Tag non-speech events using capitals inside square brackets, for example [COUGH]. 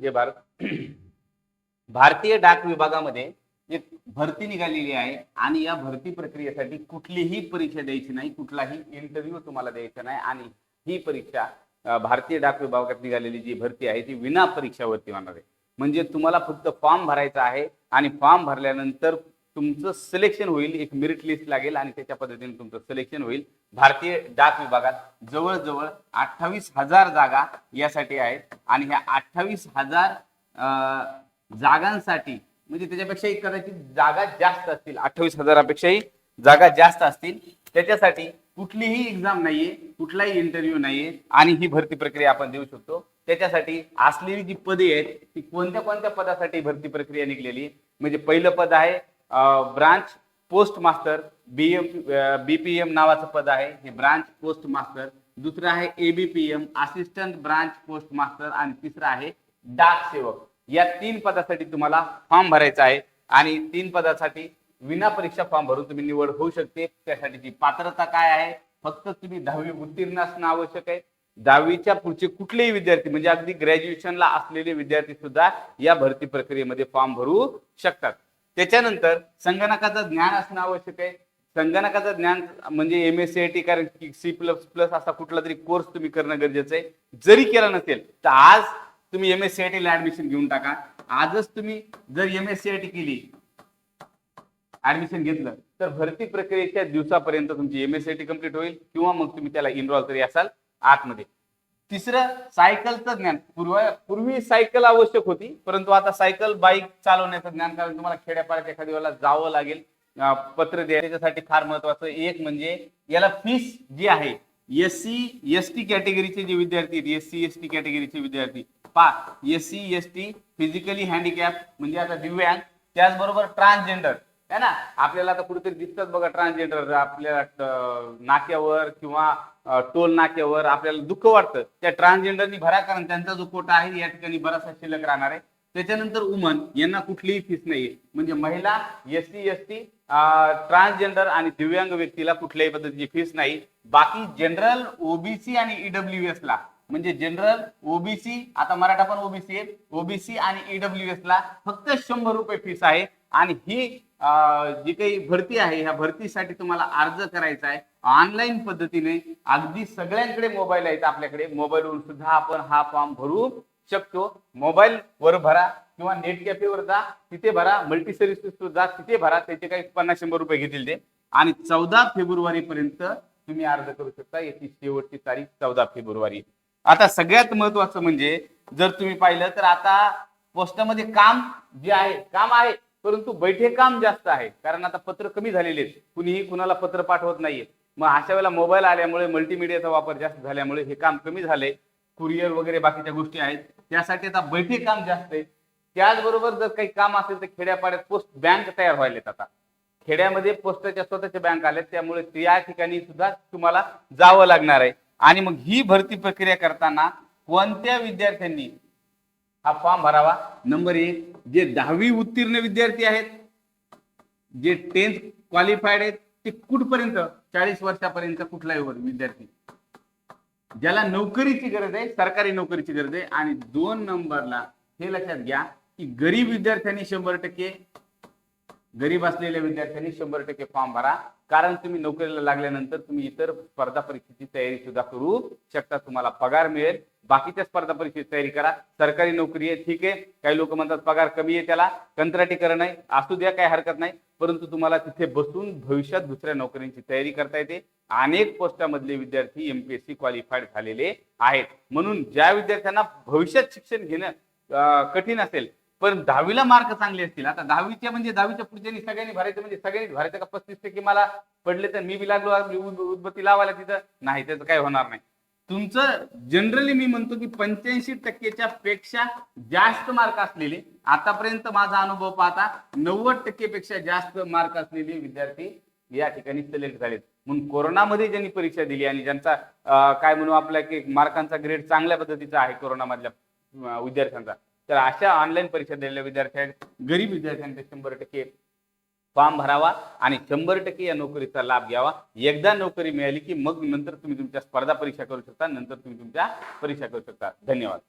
जे भारत [CLEARS THROAT] भारतीय डाक विभागामध्ये एक भरती निघालेली आहे आणि या भरती प्रक्रियेसाठी कुठलीही परीक्षा द्यायची नाही कुठलाही इंटरव्ह्यू तुम्हाला द्यायचा नाही आणि ही परीक्षा भारतीय डाक विभागात निघालेली जी भरती आहे ती विना परीक्षावरती होणार आहे. म्हणजे तुम्हाला फक्त फॉर्म भरायचा आहे आणि फॉर्म भरल्यानंतर तुमचं सिलेक्शन होईल एक मेरिट लिस्ट लागेल आणि त्याच्या पद्धतीने तुमचं सिलेक्शन होईल. भारतीय डाक विभागात जवळजवळ अठ्ठावीस हजार जागा यासाठी आहेत. आणि ह्या अठ्ठावीस हजार जागांसाठी म्हणजे त्याच्यापेक्षाही कदाचित जागा जास्त असतील. अठ्ठावीस हजारापेक्षाही जागा जास्त असतील. त्याच्यासाठी कुठलीही एक्झाम नाहीये कुठलाही इंटरव्ह्यू नाहीये आणि ही भरती प्रक्रिया आपण देऊ शकतो. त्याच्यासाठी असलेली जी पदे आहेत ती कोणत्या कोणत्या पदासाठी भरती प्रक्रिया निघलेली म्हणजे पहिलं पद आहे branch post master BM BPM नावाचं पद आहे. हे ब्रांच पोस्ट मास्टर दुसरं आहे ABPM assistant branch post master आणि तिसरं आहे डाक सेवक. या तीन पदासाठी तुम्हाला फॉर्म भरायचा आहे. आणि तीन पदासाठी विना परीक्षा फॉर्म भरून तुम्ही निवड होऊ शकते. त्यासाठीची पात्रता काय आहे? फक्त तुम्ही दहावी उत्तीर्ण असणं आवश्यक आहे. दहावीच्या पुढचे कुठलेही विद्यार्थी म्हणजे अगदी ग्रॅज्युएशनला असलेले विद्यार्थी सुद्धा या भरती प्रक्रियेमध्ये फॉर्म भरू शकतात. त्याच्यानंतर संगणकाचं ज्ञान असणं आवश्यक आहे. संगणकाचं ज्ञान म्हणजे M S C I T कारण सी प्लस प्लस असा कुठला तरी कोर्स तुम्ही करणं गरजेचं आहे. जरी केला नसेल तर आज तुम्ही एम एस सी आय टीला ऍडमिशन घेऊन टाका. आजच तुम्ही जर M S C I T केली ऍडमिशन घेतलं तर भरती प्रक्रियेच्या दिवसापर्यंत तुमची M S C I T complete होईल किंवा मग तुम्ही त्याला इनरॉल तरी असाल आतमध्ये. तिसरं सायकलचं ज्ञान. पूर्व पूर्वी सायकल आवश्यक होती परंतु आता सायकल बाईक चालवण्याचं ज्ञान कारण तुम्हाला खेड्यापाड्यात एखाद्या वेळेला जावं लागेल पत्र द्या त्याच्यासाठी फार महत्वाचं एक म्हणजे याला फीस जी आहे एस सी एस टी कॅटेगरीचे जे विद्यार्थी आहेत एस सी एस टी कॅटेगरीचे विद्यार्थी पा S C S T physically handicap म्हणजे आता दिव्यांग त्याचबरोबर ट्रान्सजेंडर है ना? आपल्याला आता कुठेतरी दिसतात बघा ट्रान्सजेंडर आपल्या नाक्यावर किंवा टोल नाक्यावर आपल्याला दुःख वाटतं. त्या ट्रान्सजेंडरनी भरा कारण त्यांचा जो कोटा आहे या ठिकाणी बराचसा शिल्लक राहणार आहे. त्याच्यानंतर वुमन यांना कुठलीही फीस नाहीये. म्हणजे महिला S C S T transgender आणि दिव्यांग व्यक्तीला कुठल्याही पद्धतीची फीस नाही. बाकी जनरल ओबीसी आणि ईडब्ल्यू एस ला. म्हणजे जनरल ओबीसी आता मराठा पण ओबीसी आहे ओबीसी आणि ईडब्ल्यू एस ला फक्त शंभर रुपये फीस आहे. आणि ही जी काही भरती आहे ह्या भरतीसाठी तुम्हाला अर्ज करायचा आहे. ऑनलाईन पद्धतीने अगदी सगळ्यांकडे मोबाईल आहेत आपल्याकडे. मोबाईलवरून सुद्धा आपण हा फॉर्म भरू शकतो. मोबाईल वर भरा किंवा नेट कॅफेवर जा तिथे भरा. मल्टी सर्व्हिसेस जा तिथे भरा. त्याचे काही पन्नास शंभर रुपये घेतील ते. आणि चौदा फेब्रुवारी पर्यंत तुम्ही अर्ज करू शकता. याची शेवटची तारीख चौदा फेब्रुवारी. आता सगळ्यात महत्वाचं म्हणजे जर तुम्ही पाहिलं तर आता पोस्टामध्ये काम जे आहे काम आहे. परंतु बैठे काम जास्त आहे. कारण आता पत्र कमी झालेले आहेत. कुणीही कुणाला पत्र पाठवत नाहीये. मग अशा वेळेला मोबाईल आल्यामुळे मल्टीमिडियाचा वापर जास्त झाल्यामुळे हे काम कमी झालंय. कुरिअर वगैरे बाकीच्या गोष्टी आहेत. त्यासाठी आता बैठे काम जास्त आहे. त्याचबरोबर जर काही काम असेल तर खेड्यापाड्यात पोस्ट बँक तयार व्हायलेत आता. खेड्यामध्ये पोस्टाच्या स्वतःच्या बँक आल्यात. त्यामुळे त्या ठिकाणी सुद्धा तुम्हाला जावं लागणार आहे. आणि मग ही भरती प्रक्रिया करताना कोणत्या विद्यार्थ्यांनी हा फॉर्म भरावा. नंबर एक जे दहावी उत्तीर्ण विद्यार्थी आहेत जे टेन्थ क्वालिफाईड आहेत ते कुठपर्यंत चाळीस वर्षापर्यंत कुठलाही वर विद्यार्थी. ज्याला नोकरीची गरज आहे सरकारी नोकरीची गरज आहे आणि दोन नंबरला हे लक्षात घ्या की गरीब विद्यार्थ्यांनी शंभर टक्के गरीब असलेल्या विद्यार्थ्यांनी शंभर टक्के फॉर्म भरा. कारण तुम्ही नोकरीला लागल्यानंतर तुम्ही इतर स्पर्धा परीक्षेची तयारी सुद्धा करू शकता. तुम्हाला पगार मिळेल. बाकीच्या स्पर्धा परीक्षेची तयारी करा. सरकारी नोकरी आहे ठीक आहे. काही लोक म्हणतात पगार कमी आहे त्याला. कंत्राटीकरण आहे. असू द्या काही हरकत नाही. परंतु तुम्हाला तिथे बसून भविष्यात दुसऱ्या नोकऱ्यांची तयारी करता येते. अनेक पोस्टामधले विद्यार्थी एमपीएससी क्वालिफाईड झालेले आहेत. म्हणून ज्या विद्यार्थ्यांना भविष्यात शिक्षण घेणं कठीण असेल पण दहावीला मार्क चांगले असतील. आता दहावीच्या म्हणजे दहावीच्या पुढच्या सगळ्यांनी भरायचं म्हणजे सगळ्यांनी भरायचं का पस्तीस टक्के मला पडले तर मी बी लागलो उद्बत्ती उदबत्ती लावायला तिथं. नाही त्याचं काय होणार नाही. तुमचं जनरली मी म्हणतो की पंच्याऐंशी टक्केच्या पेक्षा जास्त मार्क असलेले आतापर्यंत माझा अनुभव पाहता नव्वद टक्केपेक्षा जास्त मार्क असलेले विद्यार्थी या ठिकाणी सिलेक्ट झालेत. म्हणून कोरोनामध्ये ज्यांनी परीक्षा दिली आणि ज्यांचा काय म्हणू आपल्या की मार्कांचा ग्रेड चांगल्या पद्धतीचा आहे कोरोनामधल्या विद्यार्थ्यांचा तर अशा ऑनलाईन परीक्षा दिलेल्या विद्यार्थ्या गरीब विद्यार्थ्यांचे शंभर टक्के फॉर्म भरावा आणि शंभर टक्के या नोकरीचा लाभ घ्यावा. एकदा नोकरी मिळाली की मग नंतर तुम्ही तुमच्या स्पर्धा परीक्षा करू शकता नंतर तुम्ही तुमच्या परीक्षा करू शकता. धन्यवाद.